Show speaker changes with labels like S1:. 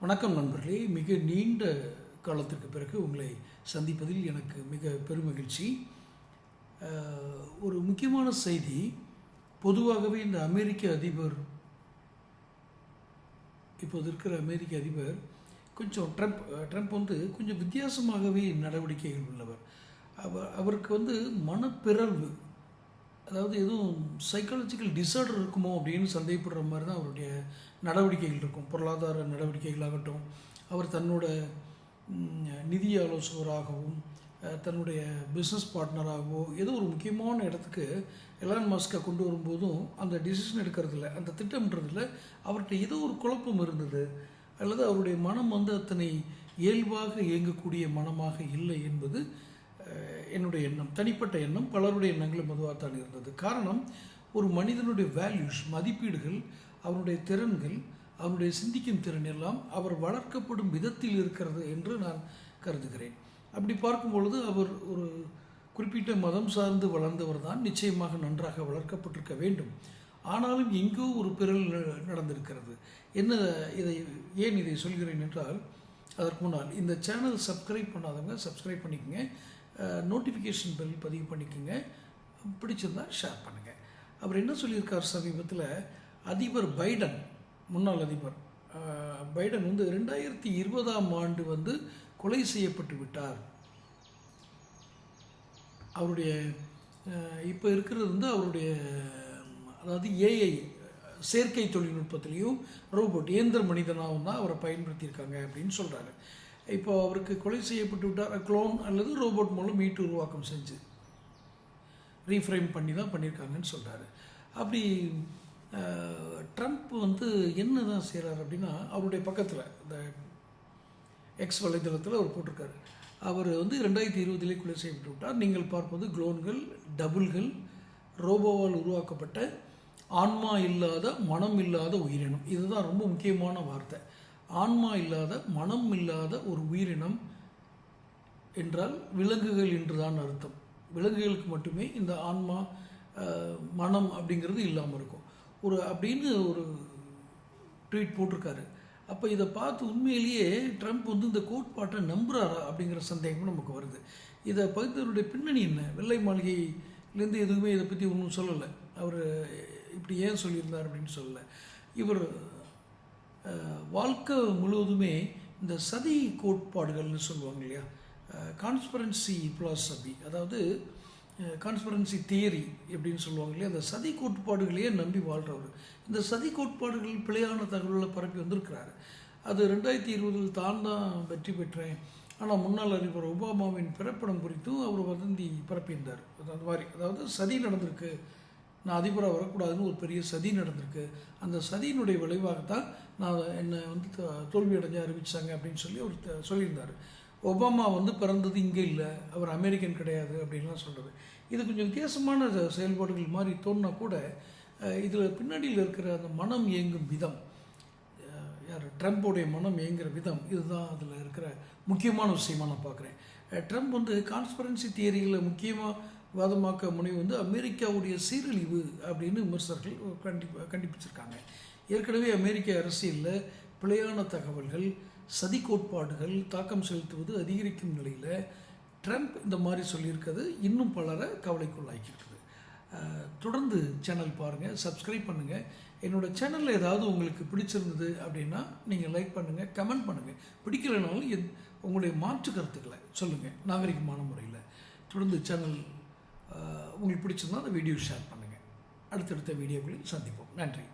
S1: வணக்கம் நண்பர்களே. மிக நீண்ட காலத்திற்கு பிறகு உங்களை சந்திப்பதில் எனக்கு மிக பெருமகிழ்ச்சி. ஒரு முக்கியமான செய்தி. பொதுவாகவே இந்த அமெரிக்க அதிபர் இப்போது இருக்கிற அமெரிக்க அதிபர் கொஞ்சம் ட்ரம்ப் ட்ரம்ப் வந்து கொஞ்சம் வித்தியாசமாகவே நடவடிக்கைகள் உள்ளவர். அவர் அவருக்கு வந்து மனப்பிறழ்வு அதாவது எதுவும் சைக்காலஜிக்கல் டிசார்டர் இருக்குமோ அப்படின்னு சந்தேகப்படுற மாதிரி தான் அவருடைய நடவடிக்கைகள் இருக்கும். பொருளாதார நடவடிக்கைகளாகட்டும் அவர் தன்னோட நிதி ஆலோசகராகவும் தன்னுடைய பிஸ்னஸ் பார்ட்னராகவோ ஏதோ ஒரு முக்கியமான இடத்துக்கு எலான் மாஸ்கை கொண்டு வரும்போதும் அந்த டிசிஷன் எடுக்கிறதுல அந்த திட்டம்ன்றதில் அவர்கிட்ட ஏதோ ஒரு குழப்பம் இருந்தது. அல்லது அவருடைய மனம் வந்து அத்தனை இயல்பாக இயங்கக்கூடிய மனமாக இல்லை என்பது என்னுடைய எண்ணம் தனிப்பட்ட எண்ணம் பலருடைய எண்ணங்களும் அதுவாகத்தான் இருந்தது. காரணம் ஒரு மனிதனுடைய வேல்யூஸ் மதிப்பீடுகள் அவனுடைய திறன்கள் அவனுடைய சிந்திக்கும் திறன் எல்லாம் அவர் வளர்க்கப்படும் விதத்தில் இருக்கிறது என்று நான் கருதுகிறேன். அப்படி பார்க்கும் பொழுது அவர் ஒரு குறிப்பிட்ட மதம் சார்ந்து வளர்ந்தவர் தான் நிச்சயமாக நன்றாக வளர்க்கப்பட்டிருக்க வேண்டும். ஆனாலும் எங்கோ ஒரு பிறல் ந- நடந்திருக்கிறது. என்ன இதை ஏன் இதை சொல்கிறேன் என்றால் அதற்கு முன்னால் இந்த சேனல் சப்ஸ்கிரைப் பண்ணாதவங்க சப்ஸ்கிரைப் பண்ணிக்கோங்க. நோட்டிஃபிகேஷன் பெல் பதிவு பண்ணிக்கோங்க. பிடிச்சிருந்தா ஷேர் பண்ணுங்கள் அவர் என்ன சொல்லியிருக்கார் சமீபத்தில் அதிபர் பைடன் முன்னாள் அதிபர். பைடன் வந்து ரெண்டாயிரத்தி இருபதாம் ஆண்டு வந்து கொலை செய்யப்பட்டு விட்டார். அவருடைய இப்போ இருக்கிறது வந்து அவருடைய அதாவது ஏஐ செயற்கை தொழில்நுட்பத்திலையும் ரோபோட் இயந்திர மனிதனாகவும் தான் அவரை பயன்படுத்தியிருக்காங்க அப்படின்னு சொல்கிறாரு இப்போ அவருக்கு கொலை செய்யப்பட்டு விட்டார் க்ளோன் அல்லது ரோபோட் மூலம் மீட்டு உருவாக்கம் செஞ்சு. ரீஃப்ரேம் பண்ணி தான் பண்ணியிருக்காங்கன்னு சொல்கிறாரு அப்படி ட்ரம்ப் வந்து என்ன தான் செய்கிறார் அப்படின்னா அவருடைய பக்கத்தில் இந்த எக்ஸ் வலைதளத்தில் அவர் போட்டிருக்காரு. அவர் வந்து ரெண்டாயிரத்தி இருபதிலே கொலை செய்யப்பட்டு விட்டார். நீங்கள் பார்ப்பது குளோன்கள் டபுள்கள் ரோபோவால் உருவாக்கப்பட்ட ஆன்மா இல்லாத மனம் இல்லாத உயிரினம். இதுதான் ரொம்ப முக்கியமான வார்த்தை. ஆன்மா இல்லாத மனம் இல்லாத ஒரு உயிரினம் என்றால் விலங்குகள் என்றுதான் அர்த்தம். விலங்குகளுக்கு மட்டுமே இந்த ஆன்மா மனம் அப்படிங்கிறது இல்லாமல் இருக்கும். ஒரு அப்படின்னு ஒரு ட்வீட் போட்டிருக்காரு. அப்போ இதை பார்த்து உண்மையிலேயே ட்ரம்ப் வந்து இந்த கோட்பாட்டை நம்புகிறாரா அப்படிங்கிற சந்தேகமும் நமக்கு வருது. இதை பகுத்தவருடைய பின்னணி என்ன? வெள்ளை மாளிகையிலேருந்து எதுவுமே இதை பற்றி ஒன்றும் சொல்லலை. அவர் இப்படி ஏன் சொல்லியிருந்தார் அப்படின்னு சொல்லலை. இவர் வாழ்க்கை முழுவதுமே இந்த சதி கோட்பாடுகள்னு சொல்லுவாங்க இல்லையா? கான்ஸ்பரன்சி பிலாசபி அதாவது கான்ஸ்பரன்சி தியரி எப்படின்னு சொல்லுவாங்க இல்லையா? அந்த சதி கோட்பாடுகளையே நம்பி வாழ்கிறவர் இந்த சதி கோட்பாடுகள் பிழையான தகவல்களை பரப்பி வந்திருக்கிறாரு. அது ரெண்டாயிரத்தி இருபதில் தான் தான் வெற்றி பெற்றேன். ஆனால் முன்னாள் அதிபர் ஒபாமாவின் பிறப்பிடம் குறித்தும் அவர் வதந்தி பரப்பியிருந்தார். அது அந்த மாதிரி. அதாவது சதி நடந்திருக்கு. நான் அதிபராக வரக்கூடாதுன்னு ஒரு பெரிய சதி நடந்திருக்கு. அந்த சதியினுடைய விளைவாகத்தான் நான் என்னை வந்து தோ- தோல்வி அடைஞ்சு அறிவிச்சாங்க அப்படின்னு சொல்லி அவர் சொல்லியிருந்தார். ஒபாமா வந்து பிறந்தது இங்கே இல்லை அவர் அமெரிக்கன் கிடையாது அப்படின்லாம் சொல்கிறது இது கொஞ்சம் வித்தியாசமான செயல்பாடுகள் மாதிரி தோணுனா கூட இதில் பின்னாடியில் இருக்கிற அந்த மனம் இயங்கும் விதம் யார்? ட்ரம்ப்போடைய மனம் இயங்குகிற விதம். இதுதான் அதில் இருக்கிற முக்கியமான விஷயமாக நான் பார்க்குறேன். ட்ரம்ப் வந்து கான்ஸ்பரன்சி தியரிகளை முக்கியமாக வாதமாக்க முனைவு வந்து அமெரிக்காவுடைய சீரழிவு அப்படின்னு விமர்சகர்கள் கண்டி கண்டிப்பிச்சிருக்காங்க. ஏற்கனவே அமெரிக்க அரசியலில் பிழையான தகவல்கள் சதி கோட்பாடுகள் தாக்கம் செலுத்துவது அதிகரிக்கும் நிலையில் ட்ரம்ப் இந்த மாதிரி சொல்லியிருக்கிறது. இன்னும் பலரை கவலைக்குள்ளாக்கியிருக்குது தொடர்ந்து சேனல் பாருங்கள் சப்ஸ்கிரைப் பண்ணுங்கள் என்னோடய சேனலில் ஏதாவது உங்களுக்கு பிடிச்சிருந்தது அப்படின்னா நீங்கள் லைக் பண்ணுங்கள் கமெண்ட் பண்ணுங்கள் பிடிக்கலைனாலும் எத் உங்களுடைய மாற்று கருத்துக்களை சொல்லுங்கள் நாகரிகமான முறையில். தொடர்ந்து சேனல் உங்களுக்கு பிடிச்சிருந்தா அந்த வீடியோ ஷேர் பண்ணுங்கள் அடுத்தடுத்த வீடியோக்களில் சந்திப்போம். நன்றி.